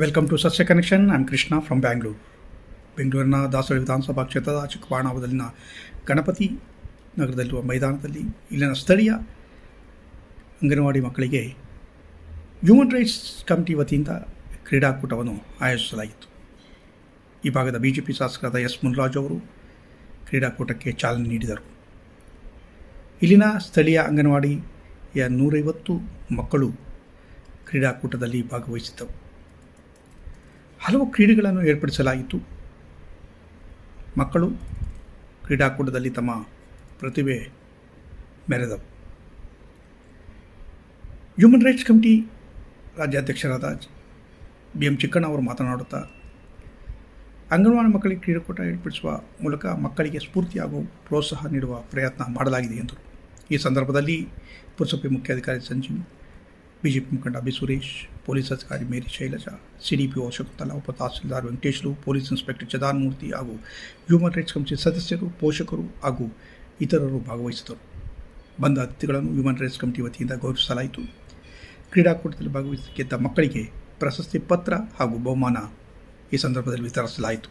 Welcome to Sasya connection I'm Krishna from Bangalore ಬೆಂಗಳೂರಿನ ದಾಸೋಳಿ ವಿಧಾನಸಭಾ ಕ್ಷೇತ್ರದ ಚಿಕ್ಕಬಾಣಾವದಲ್ಲಿನ ಗಣಪತಿ ನಗರದಲ್ಲಿರುವ ಮೈದಾನದಲ್ಲಿ ಇಲ್ಲಿನ ಸ್ಥಳೀಯ ಅಂಗನವಾಡಿ ಮಕ್ಕಳಿಗೆ ಹ್ಯೂಮನ್ ರೈಟ್ಸ್ ಕಮಿಟಿ ವತಿಯಿಂದ ಕ್ರೀಡಾಕೂಟವನ್ನು ಆಯೋಜಿಸಲಾಗಿತ್ತು ಈ ಭಾಗದ ಬಿ ಜೆ ಪಿ ಶಾಸಕರಾದ ಎಸ್ ಮುನ್ರಾಜ್ ಅವರು ಕ್ರೀಡಾಕೂಟಕ್ಕೆ ಚಾಲನೆ ನೀಡಿದರು. ಇಲ್ಲಿನ ಸ್ಥಳೀಯ ಅಂಗನವಾಡಿಯ ನೂರೈವತ್ತು ಮಕ್ಕಳು ಕ್ರೀಡಾಕೂಟದಲ್ಲಿ ಭಾಗವಹಿಸಿದ್ದವು. ಹಲವು ಕ್ರೀಡೆಗಳನ್ನು ಏರ್ಪಡಿಸಲಾಯಿತು. ಮಕ್ಕಳು ಕ್ರೀಡಾಕೂಟದಲ್ಲಿ ತಮ್ಮ ಪ್ರತಿಭೆ ಮೆರೆದವು. ಹ್ಯೂಮನ್ ರೈಟ್ಸ್ ಕಮಿಟಿ ರಾಜ್ಯಾಧ್ಯಕ್ಷರಾದ ಬಿ ಎಂ ಚಿಕ್ಕಣ್ಣ ಅವರು ಮಾತನಾಡುತ್ತಾ, ಅಂಗನವಾಡಿ ಮಕ್ಕಳಿಗೆ ಕ್ರೀಡಾಕೂಟ ಏರ್ಪಡಿಸುವ ಮೂಲಕ ಮಕ್ಕಳಿಗೆ ಸ್ಫೂರ್ತಿ ಹಾಗೂ ಪ್ರೋತ್ಸಾಹ ನೀಡುವ ಪ್ರಯತ್ನ ಮಾಡಲಾಗಿದೆ ಎಂದರು. ಈ ಸಂದರ್ಭದಲ್ಲಿ ಪುರಸಭೆ ಮುಖ್ಯಾಧಿಕಾರಿ ಸಂಜೀವ್ ಬಿಜೆಪಿ ಮುಖಂಡ ಬಿ ಸುರೇಶ್ ಪೊಲೀಸ್ ಅಧಿಕಾರಿ ಮೇರಿ ಶೈಲಜಾ ಸಿಡಿಪಿಒ ತಲಾ ಉಪ ತಹಸೀಲ್ದಾರ್ ವೆಂಕಟೇಶ್ರು, ಪೊಲೀಸ್ ಇನ್ಸ್ಪೆಕ್ಟರ್ ಚದಾನ್ ಮೂರ್ತಿ ಹಾಗೂ ಹ್ಯೂಮನ್ ರೈಟ್ಸ್ ಕಮಿಟಿ ಸದಸ್ಯರು, ಪೋಷಕರು ಹಾಗೂ ಇತರರು ಭಾಗವಹಿಸಿದರು ಬಂದ ಅತಿಥಿಗಳನ್ನು ಹ್ಯೂಮನ್ ರೈಟ್ಸ್ ಕಮಿಟಿ ವತಿಯಿಂದ ಗೌರವಿಸಲಾಯಿತು. ಕ್ರೀಡಾಕೂಟದಲ್ಲಿ ಭಾಗವಹಿಸಿ ಗೆದ್ದ ಮಕ್ಕಳಿಗೆ ಪ್ರಶಸ್ತಿ ಪತ್ರ ಹಾಗೂ ಬಹುಮಾನ ಈ ಸಂದರ್ಭದಲ್ಲಿ ವಿತರಿಸಲಾಯಿತು.